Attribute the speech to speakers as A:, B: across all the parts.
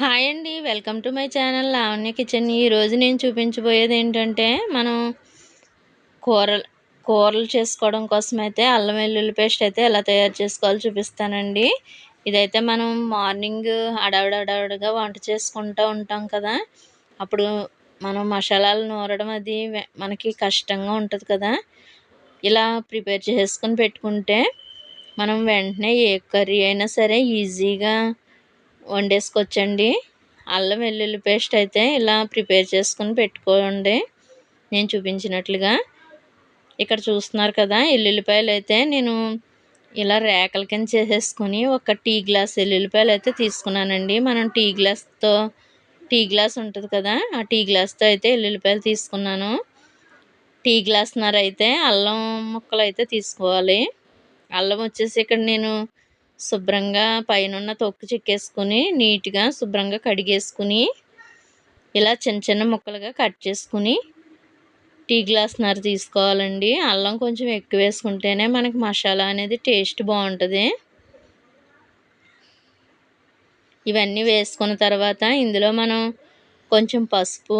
A: Hi అండి. Welcome to my channel Lavanya kitchen. ఈరోజు నేను చూపించబోయేది ఏంటంటే మనం కూరలు కూరలు చేసుకోవడం కోసం అయితే అల్లం వెల్లుల్లి పేస్ట్ అయితే ఎలా తయారు చేసుకోవాలో చూపిస్తానండి. ఇదైతే మనం మార్నింగ్ అడవిడడవిడిగా వంట చేసుకుంటూ ఉంటాం కదా. అప్పుడు మనం మసాలాలు నూరడం అది మనకి కష్టంగా ఉంటుంది కదా. ఇలా ప్రిపేర్ చేసుకొని పెట్టుకుంటే మనం వెంటనే ఏ కర్రీ అయినా సరే ఈజీగా వండేసుకోవచ్చండి అల్లం వెల్లుల్లి పేస్ట్ అయితే ఇలా ప్రిపేర్ చేసుకుని పెట్టుకోండి. నేను చూపించినట్లుగా. ఇక్కడ చూస్తున్నారు కదా ఎల్లుల్లిపాయలు అయితే నేను ఇలా రేకల కింద చేసేసుకొని ఒక టీ గ్లాస్ ఎల్లుల్లిపాయలు అయితే తీసుకున్నానండి. మనం టీ గ్లాస్తో టీ గ్లాస్ ఉంటుంది కదా ఆ టీ గ్లాస్తో అయితే ఎల్లుల్లిపాయలు తీసుకున్నాను. టీ గ్లాస్న్నర అయితే అల్లం ముక్కలు అయితే తీసుకోవాలి. అల్లం వచ్చేసి ఇక్కడ నేను శుభ్రంగా పైన తొక్కు చెక్కేసుకుని నీట్గా శుభ్రంగా కడిగేసుకుని ఇలా చిన్న చిన్న ముక్కలుగా కట్ చేసుకుని టీ గ్లాస్ నర తీసుకోవాలండి. అల్లం కొంచెం ఎక్కువ వేసుకుంటేనే మనకి మసాలా అనేది టేస్ట్ బాగుంటుంది. ఇవన్నీ వేసుకున్న తర్వాత ఇందులో మనం కొంచెం పసుపు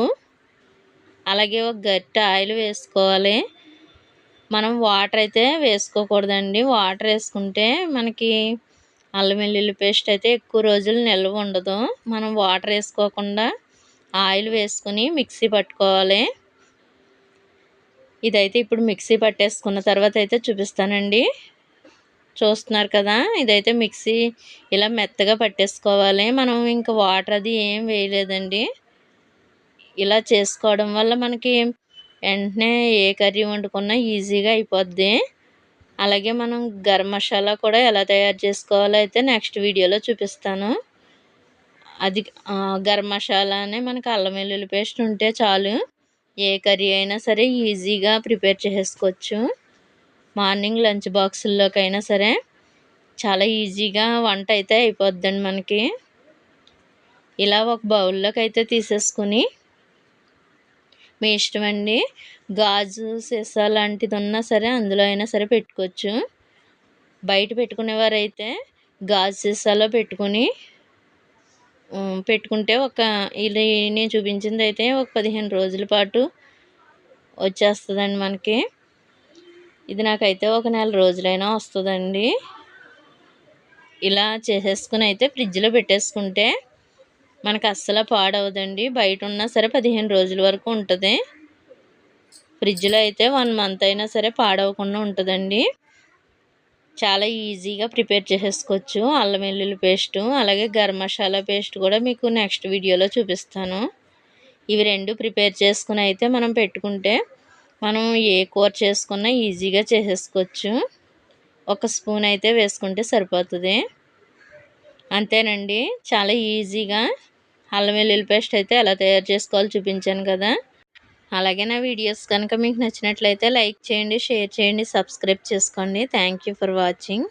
A: అలాగే ఒక గట్టి ఆయిల్ వేసుకోవాలి. మనం వాటర్ అయితే వేసుకోకూడదండి. వాటర్ వేసుకుంటే మనకి అల్లం వెల్లుల్లి పేస్ట్ అయితే ఎక్కువ రోజులు నిల్వ ఉండదు. మనం వాటర్ వేసుకోకుండా ఆయిల్ వేసుకుని మిక్సీ పట్టుకోవాలి. ఇదైతే ఇప్పుడు మిక్సీ పట్టేసుకున్న తర్వాత అయితే చూపిస్తానండి. చూస్తున్నారు కదా ఇదైతే మిక్సీ ఇలా మెత్తగా పట్టేసుకోవాలి. మనం ఇంకా వాటర్ అది ఏం వేయలేదండి. ఇలా చేసుకోవడం వల్ల మనకి వెంటనే ఏ కర్రీ వండుకున్నా ఈజీగా అయిపోద్ది. అలాగే మనం గరం మసాలా కూడా ఎలా తయారు చేసుకోవాలో అయితే నెక్స్ట్ వీడియోలో చూపిస్తాను. అది గరం మసాలానే మనకు అల్లం వెల్లుల్లి పేస్ట్ ఉంటే చాలు. ఏ కర్రీ అయినా సరే ఈజీగా ప్రిపేర్ చేసుకోవచ్చు. మార్నింగ్ లంచ్ బాక్సుల్లోకైనా సరే చాలా ఈజీగా వంట అయితే అయిపోద్దండి మనకి. ఇలా ఒక బౌల్లోకి అయితే తీసేసుకుని మీ ఇష్టం అండి. గాజు సీసా లాంటిది ఉన్నా సరే అందులో అయినా సరే పెట్టుకోవచ్చు. బయట పెట్టుకునేవారైతే గాజు సీసాలో పెట్టుకుని పెట్టుకుంటే ఒక ఇది నేను చూపించింది అయితే ఒక పదిహేను రోజుల పాటు వచ్చేస్తుందండి మనకి. ఇది నాకైతే ఒక నెల రోజులైనా వస్తుందండి. ఇలా చేసేసుకుని అయితే ఫ్రిడ్జ్లో పెట్టేసుకుంటే మనకు అస్సలు పాడవదండి. బయట ఉన్నా సరే పదిహేను రోజుల వరకు ఉంటుంది. ఫ్రిడ్జ్లో అయితే వన్ మంత్ అయినా సరే పాడవకుండా ఉంటుందండి. చాలా ఈజీగా ప్రిపేర్ చేసేసుకోవచ్చు. అల్లం వెల్లుల్లి పేస్టు అలాగే గరం మసాలా పేస్ట్ కూడా మీకు నెక్స్ట్ వీడియోలో చూపిస్తాను. ఇవి రెండు ప్రిపేర్ చేసుకుని అయితే మనం పెట్టుకుంటే మనం ఏ కూర చేసుకున్నా ఈజీగా చేసేసుకోవచ్చు. ఒక స్పూన్ అయితే వేసుకుంటే సరిపోతుంది. అంతేనండి. చాలా ఈజీగా అల్లం వెల్లుల్లి పేస్ట్ అయితే ఎలా తయారు చేసుకోవాలో చూపించాను కదా. అలాగే నా వీడియోస్ కనుక మీకు నచ్చినట్లయితే లైక్ చేయండి షేర్ చేయండి సబ్స్క్రైబ్ చేసుకోండి. Thank for watching